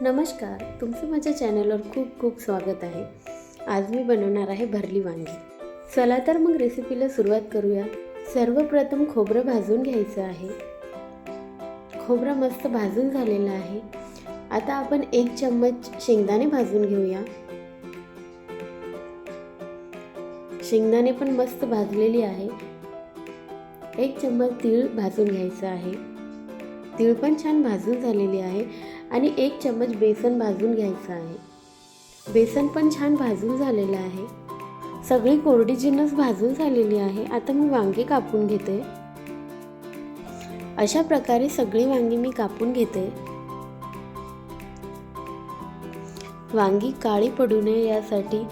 नमस्कार तुमचं माझ्या चॅनलवर खूप खूप स्वागत आहे. आज मी बनवणार आहे भरली वांगी. चला तर मग रेसिपीला सुरुवात करूया. सर्वप्रथम खोबरं भाजून घ्यायचं आहे. खोबरं मस्त भाजून झालेलं आहे. आता आपण एक चम्मच शेंगदाणे भाजून घेऊया. शेंगदाणे पण मस्त भाजलेली आहे. एक चम्मच तीळ भाजून घ्यायचं आहे. तीळ पण छान भाजून झालेली आहे आणि एक चम्मच बेसन भाजून घ्यायचं आहे. बेसन पण छान भाजून झालेलं आहे. सगळी कोरडी जिन्नस भाजून झालेली आहे. आता मी वांगी कापून घेते. अशा प्रकारे सगळी वांगी मी कापून घेते. वांगी काळी पडू नये यासाठी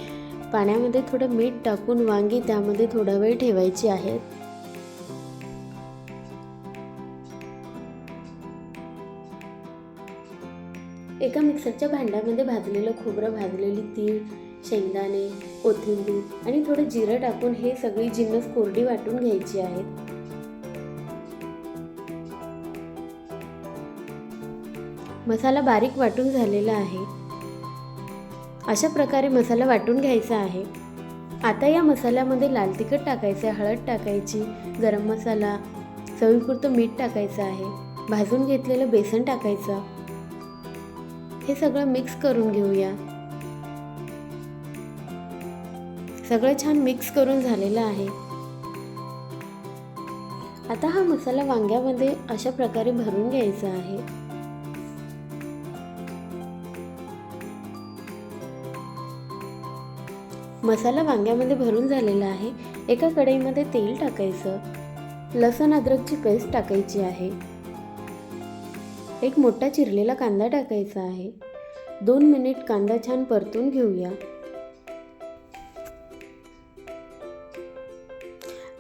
पाण्यामध्ये थोडं मीठ टाकून वांगी त्यामध्ये थोडा वेळ ठेवायची आहेत एका मिक्सरच्या भांड्यामध्ये भाजलेलं खोबरं भाजलेली तीळ शेंगदाणे कोथिंबीर आणि थोडं जिरं टाकून हे सगळी जिन्नस कोरडी वाटून घ्यायची आहेत मसाला बारीक वाटून झालेला आहे. अशा प्रकारे मसाला वाटून घ्यायचा आहे. आता या मसाल्यामध्ये लाल तिखट टाकायचं आहे हळद टाकायची गरम मसाला चवीपुरतं मीठ टाकायचं आहे. भाजून घेतलेलं बेसन टाकायचं. हे सगळं मिक्स करून घेऊया. सगळं छान मिक्स करून झालेलं आहे. आता हा मसाला वांग्यामध्ये अशा प्रकारे भरून घ्यायचा आहे. मसाला वांग्यामध्ये भरून झालेला आहे. एका कढईमध्ये तेल टाकायचं. लसण अद्रकची पेस्ट टाकायची आहे. एक मोठा चिरलेला कांदा टाकायचा आहे. दोन मिनिट कांदा छान परतून घेऊया.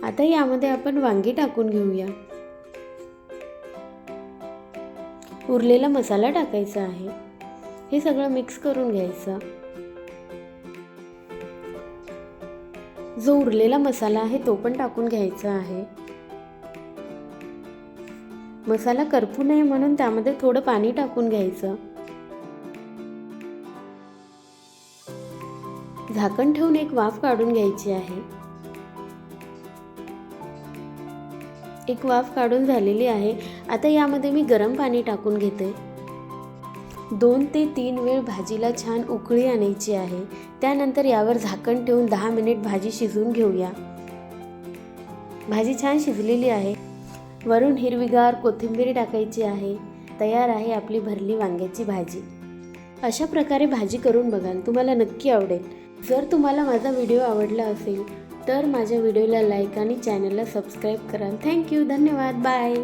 आता यामध्ये आपण वांगी टाकून घेऊया. उरलेला मसाला टाकायचा आहे. हे सगळं मिक्स करून घ्यायचं. जो उरलेला मसाला आहे तो पण टाकून घ्यायचा आहे. मसाला करपू नये म्हणून त्यामध्ये थोडं पाणी टाकून घ्यायचं. झाकण ठेवून एक वाफ काढून घ्यायची आहे. एक वाफ काढून झालेली आहे. आता यामध्ये मी गरम पाणी टाकून घेते. दोन ते तीन वेळ भाजीला छान उकळी आणायची आहे. त्यानंतर यावर झाकण ठेवून दहा मिनिट भाजी शिजवून घेऊया. भाजी छान शिजलेली आहे. वरून हिरवीगार कोथिंबीर टाकायची आहे. तयार आहे आपली भरली वांग्याची भाजी. अशा प्रकारे भाजी करून बघाल तुम्हाला नक्की आवडेल. जर तुम्हाला माझा व्हिडिओ आवडला असेल तर माझ्या व्हिडिओला लाईक आणि चॅनलला सबस्क्राईब कराल थँक्यू. धन्यवाद. बाय.